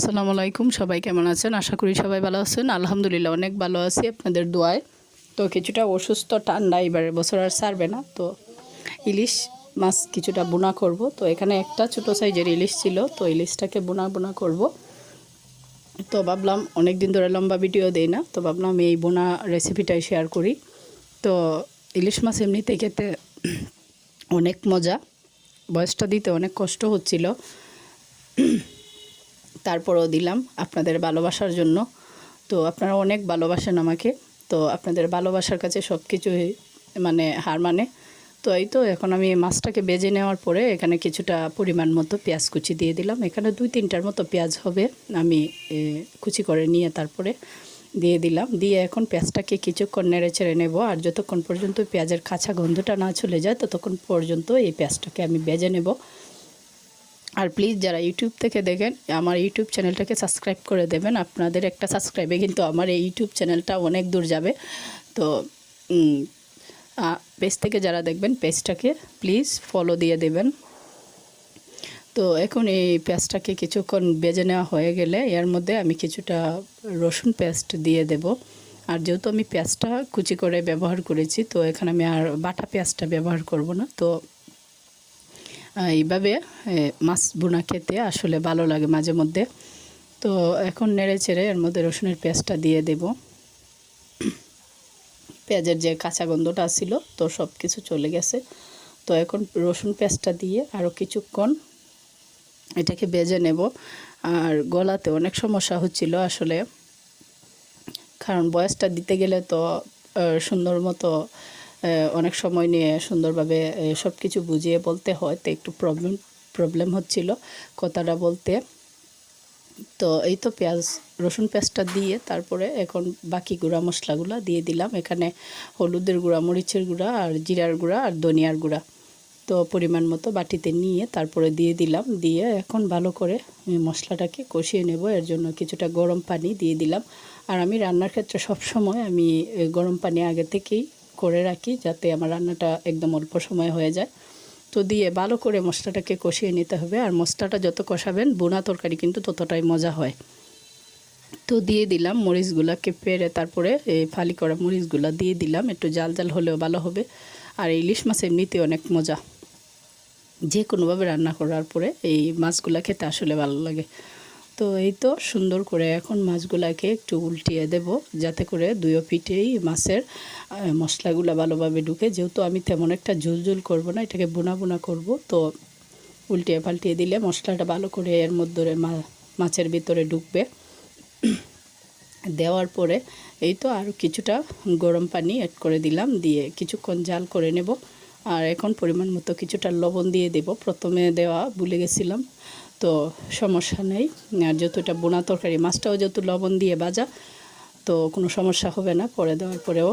আসসালামু আলাইকুম, সবাই কেমন আছেন? আশা করি সবাই ভালো আছেন। আলহামদুলিল্লাহ, অনেক ভালো আছি আপনাদের দোয়ায়। তো কিছুটা অসুস্থ, ঠান্ডা এবারে বছর আর সারবে না। তো ইলিশ মাছ কিছুটা বোনা করব। তো এখানে একটা ছোট সাইজের ইলিশ ছিল, তো ইলিশটাকে বোনা বোনা করব। তো ভাবলাম অনেক দিন ধরে লম্বা ভিডিও দেই না, তো ভাবলাম এই বোনা রেসিপিটাই শেয়ার করি। তো ইলিশ মাছ এমনিতে খেতে অনেক মজা। বয়সটা দিতে অনেক কষ্ট হচ্ছিল। তারপরেও দিলাম আপনাদের ভালোবাসার জন্য। তো আপনারা অনেক ভালোবাসেন আমাকে। তো আপনাদের ভালোবাসার কাছে সব কিছুই মানে হার মানে। তো এই তো এখন আমি মাছটাকে বেজে নেওয়ার পরে এখানে কিছুটা পরিমাণ মতো পেঁয়াজ কুচি দিয়ে দিলাম। এখানে দুই তিনটার মতো পেঁয়াজ হবে। আমি কুচি করে নিয়ে তারপরে দিয়ে দিলাম। দিয়ে এখন পেঁয়াজটাকে কিছুক্ষণ নেড়ে ছেড়ে নেব। আর যতক্ষণ পর্যন্ত পেঁয়াজের কাঁচা গন্ধটা না চলে যায়, ততক্ষণ পর্যন্ত এই পেঁয়াজটাকে আমি বেজে নেব। আর প্লিজ যারা ইউটিউব থেকে দেখেন, আমার ইউটিউব চ্যানেলটাকে সাবস্ক্রাইব করে দেবেন। আপনাদের একটা সাবস্ক্রাইবে কিন্তু আমার এই ইউটিউব চ্যানেলটা অনেক দূর যাবে। তো পেজ থেকে যারা দেখবেন পেজটাকে প্লিজ ফলো দিয়ে দেবেন। তো, এখন এই পেঁয়াজটাকে কিছুক্ষণ বেজে নেওয়া হয়ে গেলে এর মধ্যে আমি কিছুটা রসুন পেস্ট দিয়ে দেব। আর যেহেতু আমি পেঁয়াজটা কুচি করে ব্যবহার করেছি, তো এখানে আমি আর বাটা পেঁয়াজটা ব্যবহার করব না। তো এইভাবে মাছ বোনা খেতে আসলে ভালো লাগে মাঝে মধ্যে। তো এখন নেড়ে চেড়ে এর মধ্যে রসুনের পেঁয়াজটা দিয়ে দেব। পেঁয়াজের যে কাঁচা গন্ধটা ছিল, তো সব কিছু চলে গেছে। তো এখন রসুন পেঁয়াজটা দিয়ে আরও কিছুক্ষণ এটাকে বেজে নেব। আর গলাতে অনেক সমস্যা হচ্ছিল আসলে। কারণ বয়সটা দিতে গেলে তো সুন্দর মতো অনেক সময় নিয়ে সুন্দরভাবে সব কিছু বুঝিয়ে বলতে হয়, তো একটু প্রবলেম প্রবলেম হচ্ছিল কথাটা বলতে। তো এই তো পেঁয়াজ, রসুন পেঁয়াজটা দিয়ে তারপরে এখন বাকি গুঁড়া মশলাগুলো দিয়ে দিলাম। এখানে হলুদের গুঁড়া, মরিচের গুঁড়া আর জিরার গুঁড়া আর ধনিয়ার গুঁড়া। তো পরিমাণ মতো বাটিতে নিয়ে তারপরে দিয়ে দিলাম। দিয়ে এখন ভালো করে মশলাটাকে কষিয়ে নেব। এর জন্য কিছুটা গরম পানি দিয়ে দিলাম। আর আমি রান্নার ক্ষেত্রে সব সময় আমি গরম পানি আগে থেকেই করে রাখি যাতে আমার রান্নাটা একদম অল্প সময় হয়ে যায়। তো দিয়ে ভালো করে মশলাটাকে কষিয়ে নিতে হবে আর মশলাটা যত কষাবেন বোনা তরকারি কিন্তু ততটাই মজা হয়। তো দিয়ে দিলাম মরিচগুলোকে পেরে তারপরে এই ফালি করা মরিচগুলো দিয়ে দিলাম, একটু জাল জাল হলেও ভালো হবে। আর ইলিশ মাছ এমনিতে অনেক মজা। যে কোনোভাবে রান্না করার পরে এই মাছগুলা খেতে আসলে ভালো লাগে। তো এই তো সুন্দর করে এখন মাছগুলাকে একটু উল্টিয়ে দেব, যাতে করে দুয়ো পিঠেই মাছের মশলাগুলো ভালোভাবে ঢুকে। যেহেতু আমি তেমন একটা ঝুল ঝুল করব না, এটাকে বোনা বোনা করব, তো উল্টিয়ে পাল্টিয়ে দিলে মশলাটা ভালো করে এর মধ্যে মাছের ভিতরে ঢুকবে। দেওয়ার পরে এই তো আর কিছুটা গরম পানি অ্যাড করে দিলাম, দিয়ে কিছুক্ষণ জাল করে নেব। আর এখন পরিমাণ মতো কিছুটা লবণ দিয়ে দেব। প্রথমে দেওয়া ভুলে গেছিলাম। তো সমস্যা নেই। আর যেহেতু এটা বোনা তরকারি, মাছটাও যেহেতু লবণ দিয়ে ভাজা, তো কোনো সমস্যা হবে না। পরে দেওয়ার পরেও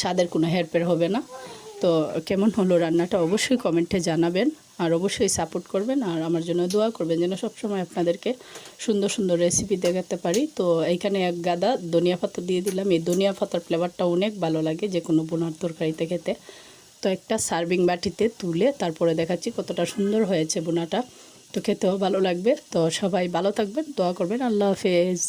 স্বাদের কোনো হেরফের হবে না। তো কেমন হলো রান্নাটা অবশ্যই কমেন্টে জানাবেন। আর অবশ্যই সাপোর্ট করবেন আর আমার জন্য দোয়া করবেন যেন সবসময় আপনাদেরকে সুন্দর সুন্দর রেসিপি দেখাতে পারি। তো এইখানে এক গাদা ধনিয়া পাতা দিয়ে দিলাম। এই ধনিয়া পাতার ফ্লেভারটা অনেক ভালো লাগে যে কোনো বোনার তরকারিতে খেতে। তো একটা সার্ভিং বাটিতে তুলে তারপরে দেখাচ্ছি কতটা সুন্দর হয়েছে বোনাটা। তো খেতেও ভালো লাগবে। তো সবাই ভালো থাকবেন দোয়া করবেন। আল্লাহ হাফেজ।